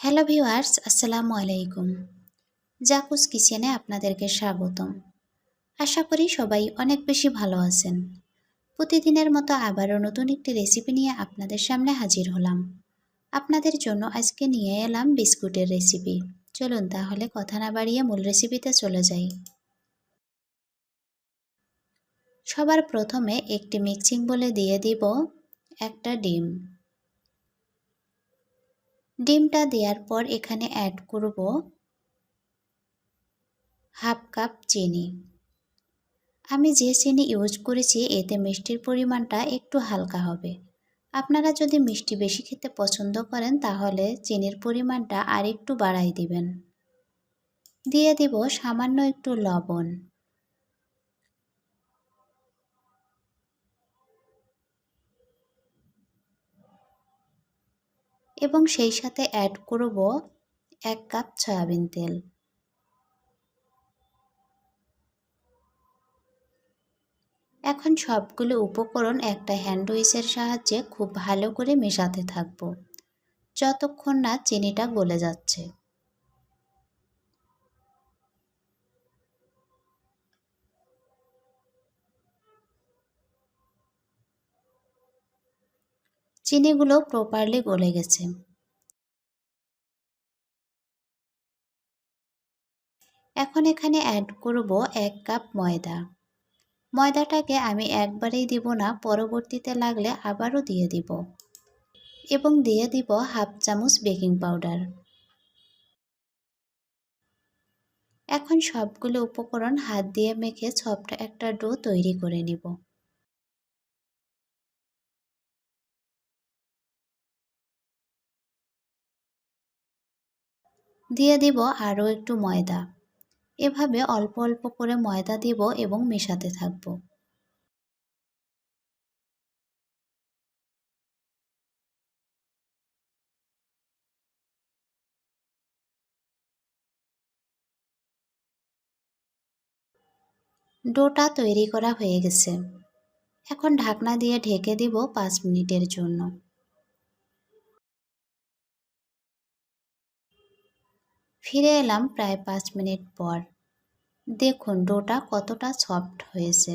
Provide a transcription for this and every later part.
Hello viewers, আসসালামু আলাইকুম। জাকুস কিচেনে আপনাদেরকে স্বাগতম। আশা করি সবাই অনেক বেশি ভালো আছেন। প্রতিদিনের মতো আবারও নতুন একটি রেসিপি নিয়ে আপনাদের সামনে হাজির হলাম। আপনাদের জন্য আজকে নিয়ে এলাম বিস্কুটের রেসিপি। চলুন তাহলে কথা না বাড়িয়ে মূল রেসিপিতে চলে যাই। সবার প্রথমে একটি মিক্সিং বলে দিয়ে দিব একটা ডিম। ডিমটা দেওয়ার পর এখানে অ্যাড করব হাফ কাপ চিনি। আমি যে চিনি ইউজ করেছি, এতে মিষ্টির পরিমাণটা একটু হালকা হবে। আপনারা যদি মিষ্টি বেশি খেতে পছন্দ করেন, তাহলে চিনির পরিমাণটা আর একটু বাড়াই দিবেন। দিয়ে দিব সামান্য একটু লবণ। এবং সেই সাথে অ্যাড করব এক কাপ সয়াবিন তেল। এখন সবগুলো উপকরণ একটা হ্যান্ড হুইসের সাহায্যে খুব ভালো করে মেশাতে থাকব, যতক্ষণ না চিনিটা গলে যাচ্ছে। চিনিগুলো প্রপারলি গলে গেছে। এখন এখানে অ্যাড করব এক কাপ ময়দা। ময়দাটাকে আমি একবারেই দিব না, পরবর্তীতে লাগলে আবারও দিয়ে দিব। এবং দিয়ে দিব হাফ চামচ বেকিং পাউডার। এখন সবগুলো উপকরণ হাত দিয়ে মেখে সফট একটা ডো তৈরি করে নিব। দিয়ে দিব আরও একটু ময়দা। এভাবে অল্প অল্প করে ময়দা দিব এবং মেশাতে থাকব। ডোটা তৈরি করা হয়ে গেছে। এখন ঢাকনা দিয়ে ঢেকে দিব পাঁচ মিনিটের জন্য। ফিরে এলাম প্রায় পাঁচ মিনিট পর। দেখুন, ডোটা কতটা সফট হয়েছে।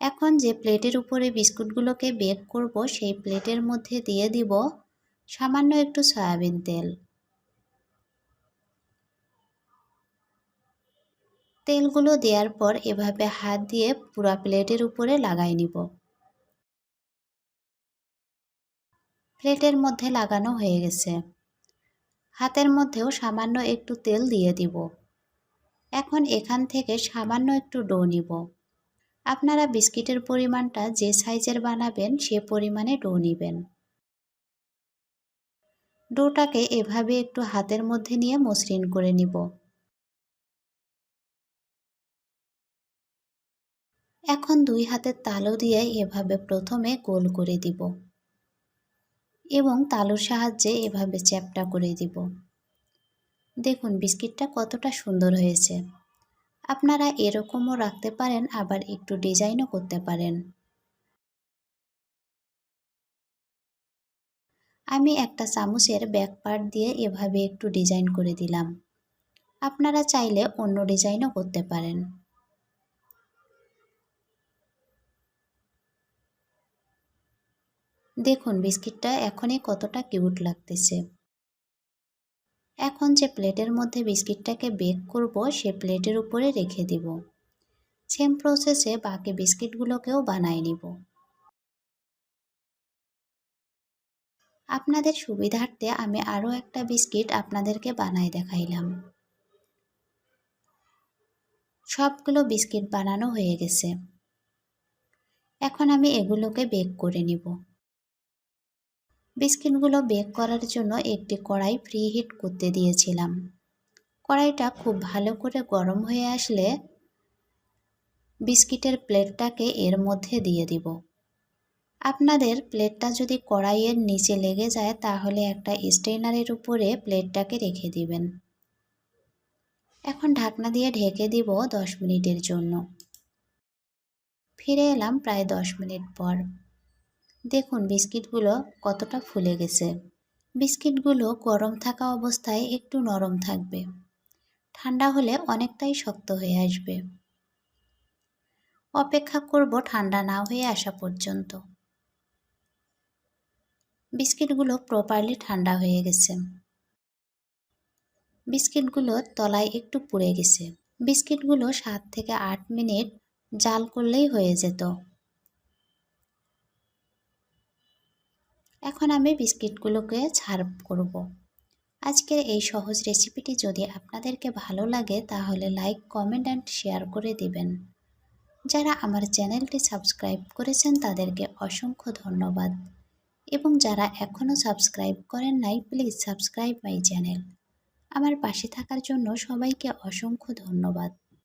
এখন যে প্লেটের উপরে বিস্কুটগুলোকে বেক করব, সেই প্লেটের মধ্যে দিয়ে দিব সামান্য একটু সয়াবিন তেল। তেলগুলো দেওয়ার পর এভাবে হাত দিয়ে পুরা প্লেটের উপরে লাগাই নিব। প্লেটের মধ্যে লাগানো হয়ে গেছে। হাতের মধ্যেও সামান্য একটু তেল দিয়ে দিব। এখন এখান থেকে সামান্য একটু ডো নিব। আপনারা বিস্কিটের পরিমাণটা যে সাইজের বানাবেন সে পরিমাণে ডো নেবেন। ডোটাকে এভাবে একটু হাতের মধ্যে নিয়ে মসৃণ করে নিব। এখন দুই হাতের তালু দিয়ে এভাবে প্রথমে গোল করে দিব। এবং তালুর সাহায্যে এভাবে চ্যাপটা করে দিব। দেখুন, বিস্কিটটা কতটা সুন্দর হয়েছে। আপনারা এরকমও রাখতে পারেন, আবার একটু ডিজাইনও করতে পারেন। আমি একটা চামচের ব্যাক পার্ট দিয়ে এভাবে একটু ডিজাইন করে দিলাম। আপনারা চাইলে অন্য ডিজাইনও করতে পারেন। দেখুন, বিস্কিটটা এখনই কতটা কিউট লাগতেছে। এখন যে প্লেটের মধ্যে বিস্কিটটাকে বেক করব, সে প্লেটের উপরে রেখে দিব। সেম প্রসেসে বাকি বিস্কিটগুলোকেও বানাই নিব। আপনাদের সুবিধার্থে আমি আরও একটা বিস্কিট আপনাদেরকে বানাই দেখাইলাম। সবগুলো বিস্কিট বানানো হয়ে গেছে। এখন আমি এগুলোকে বেক করে নিব। বিস্কিটগুলো বেক করার জন্য একটি কড়াই ফ্রি হিট করতে দিয়েছিলাম। কড়াইটা খুব ভালো করে গরম হয়ে আসলে বিস্কিটের প্লেটটাকে এর মধ্যে দিয়ে দিব। আপনাদের প্লেটটা যদি কড়াইয়ের নিচে লেগে যায় তাহলে একটা স্টেনারের উপরে প্লেটটাকে রেখে দিবেন। এখন ঢাকনা দিয়ে ঢেকে দিব দশ মিনিটের জন্য। ফিরে এলাম প্রায় দশ মিনিট পর। দেখুন বিস্কিটগুলো কতটা ফুলে গেছে। বিস্কিটগুলো গরম থাকা অবস্থায় একটু নরম থাকবে। ঠান্ডা হলে অনেকটাই শক্ত হয়ে আসবে। অপেক্ষা করব ঠান্ডা না হয়ে আসা পর্যন্ত। বিস্কিটগুলো প্রপারলি ঠান্ডা হয়ে গেছে। বিস্কিটগুলো তলায় একটু পুড়ে গেছে। বিস্কিটগুলো সাত থেকে আট মিনিট জাল করলেই হয়ে যেত। এখন আমি বিস্কিটগুলোকে ছাড় করব। আজকের এই সহজ রেসিপিটি যদি আপনাদেরকে ভালো লাগে, তাহলে লাইক, কমেন্ট অ্যান্ড শেয়ার করে দিবেন। যারা আমার চ্যানেলটি সাবস্ক্রাইব করেছেন, তাদেরকে অসংখ্য ধন্যবাদ। এবং যারা এখনও সাবস্ক্রাইব করেন নাই, প্লিজ সাবস্ক্রাইব মাই চ্যানেল। আমার পাশে থাকার জন্য সবাইকে অসংখ্য ধন্যবাদ।